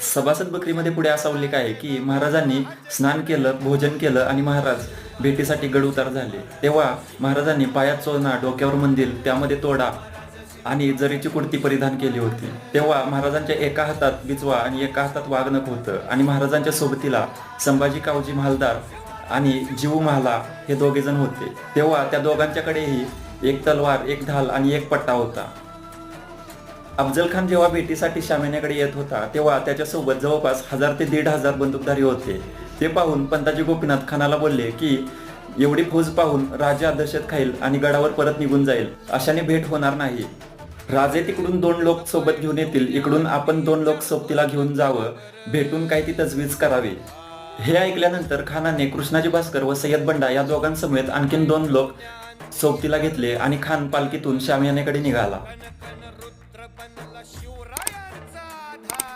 सभासद बकरीमध्ये पुढे असा उल्लेख आहे की महाराजांनी स्नान केलं भोजन केलं आणि महाराज भेटीसाठी गड उतार झाले. तेव्हा महाराजांनी पायात चोरणा डोक्यावर मंदिर त्यामध्ये तोडा आणि जरीची कुर्ती परिधान केली होती. तेव्हा महाराजांच्या एका हातात बिचवा आणि एका हातात वागणक होतं आणि महाराजांच्या सोबतीला संभाजी कावजी महालदार आणि जीव महाला हे दोघे जण होते. तेव्हा त्या दोघांच्याकडेही एक तलवार एक ढाल आणि एक पट्टा होता. अफजल खान जेव्हा भेटीसाठी शामिन्याकडे येत होता तेव्हा त्याच्यासोबत जवळपास हजार ते दीड हजार बंदूकधारी होते. ते पाहून पंताजी गोपीनाथ खानाला बोलले की एवढी फौज पाहून राजा दहशत खाईल आणि गडावर परत निघून जाईल. अशाने भेट होणार नाही. राजे तिकडून दोन लोक सोबत घेऊन येतील. इकडून आपण दोन लोक सोबतीला घेऊन जावं. भेटून काय ती तजवीज करावी. हे ऐकल्यानंतर खानाने कृष्णाजी भास्कर व सय्यद बंडा या दोघांसमेत आणखीन दोन लोक सोबतीला घेतले आणि खान पालखीतून शामियानेकडे निघाला. शिवरायांचा